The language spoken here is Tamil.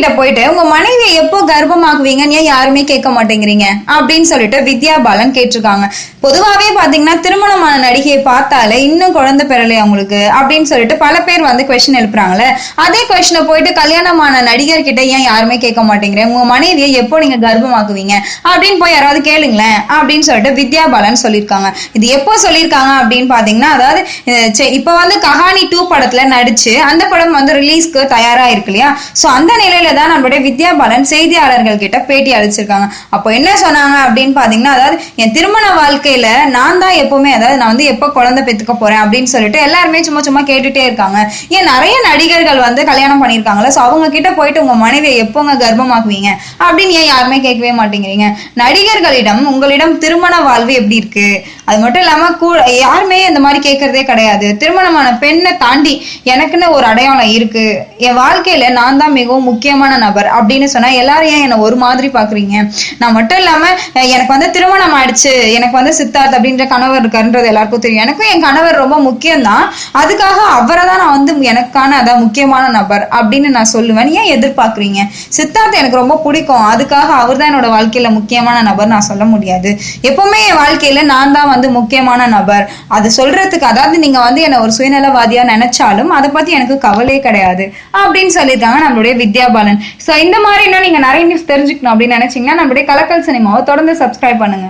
கிட்ட போயிட்டு உங்க மனைவியை எப்போ கர்ப்பமாக்குவீங்கன்னு ஏன் யாருமே கேட்க மாட்டேங்கிறீங்க? அப்படின்னு சொல்லிட்டு வித்யா பாலன் கேட்டிருக்காங்க. பொதுவாவே பாத்தீங்கன்னா திருமணமான நடிகையை பார்த்தாலே இன்னும் குழந்தை பெறலையா உங்களுக்கு? அப்படின்னு சொல்லிட்டு பல பேர் வந்து கொஸ்டின் எழுப்புறாங்கல்ல. அதே கொஸ்டினை போயிட்டு கல்யாணமான நடிகர் கிட்ட ஏன் யாருமே கேட்க மாட்டேங்கிறேன் உங்க மனைவியை எப்போ நீங்க கர்ப்பமாக்குவீங்க? அப்படின்னு போய் யாராவது கேளுங்களேன் அப்படின்னு சொல்லிட்டு வித்யா பாலன் சொல்லியிருக்காங்க. இது எப்போ சொல்லியிருக்காங்க அப்படின்னு பாத்தீங்கன்னா அதாவது இப்போ இப்ப வந்து கஹானி டூ படத்துல நடிச்சு அந்த படம் வந்து ரிலீஸ்க்கு தயாரா இருக்கு இல்லையா? சோ அந்த நிலையில தான் நம்மளுடைய வித்யா பாலன் செய்தியாளர்கள் கிட்ட பேட்டி அளிச்சிருக்காங்க. அப்போ என்ன சொன்னாங்க அப்படின்னு பாத்தீங்கன்னா அதாவது என் திருமண வாழ்க்கையில நான் தான் எப்பவுமே அதாவது நான் வந்து எப்போ குழந்தை பெத்துக்க போறேன் அப்படின்னு சொல்லிட்டு எல்லாருமே சும்மா சும்மா கேட்டுட்டே இருக்காங்க. ஏன் நிறைய நடிகர்கள் வந்து கல்யாணம் பண்ணியிருக்காங்களா சோ அவங்க கிட்ட போயிட்டு உங்க மனைவியை எப்போங்க கர்ப்பமாக்குவீங்க அப்படின்னு ஏன் யாருமே கேட்கவே மாட்டேங்கிறீங்க? நடிகர்களிடம் உங்களிடம் திருமண வாழ்வு எப்படி இருக்கு? அது மட்டும் இல்லாம கூட யாருமே இந்த மாதிரி கேட்கறதே கிடையாது. திருமணமான பெண்ணை தாண்டி எனக்குன்னு ஒரு அடையாளம் இருக்கு. என் வாழ்க்கையில நான் தான் மிகவும் முக்கியமான நபர் அப்படின்னு சொன்னா எல்லாரும் ஏன் என்ன ஒரு மாதிரி பாக்குறீங்க? நான் மட்டும் இல்லாம எனக்கு வந்து திருமணம் ஆயிடுச்சு. எனக்கு வந்து சித்தார்த் அப்படின்ற கணவர் இருக்காருன்றது எல்லாருக்கும் தெரியும். எனக்கும் என் கணவர் ரொம்ப முக்கியம்தான். அதுக்காக அவரை தான் நான் வந்து எனக்கான அதான் முக்கியமான நபர் அப்படின்னு நான் சொல்லுவேன். ஏன் எதிர்பார்க்குறீங்க? சித்தார்த் எனக்கு ரொம்ப பிடிக்கும். அதுக்காக அவர் தான் என்னோட வாழ்க்கையில முக்கியமான நபர் நான் சொல்ல முடியாது. எப்பவுமே என் வாழ்க்கையில நான் தான் வந்து முக்கியமான நபர். அது சொல்றதுக்கு அதாவது நீங்க வந்து என்ன ஒரு சுயநலவாதியா நினைச்சாலும் அதை பத்தி எனக்கு கவலையே கிடையாது. அப்படின்னு சொல்லியிருக்காங்க நம்மளுடைய வித்யா பாலன் சோ இந்த மாதிரி இன்னும் நீங்க நிறைய நியூஸ் தெரிஞ்சுக்கணும் அப்படின்னு நினைச்சீங்கன்னா நம்மளுடைய கலக்கல் சினிமாவை தொடர்ந்து சப்ஸ்கிரைப் பண்ணுங்க.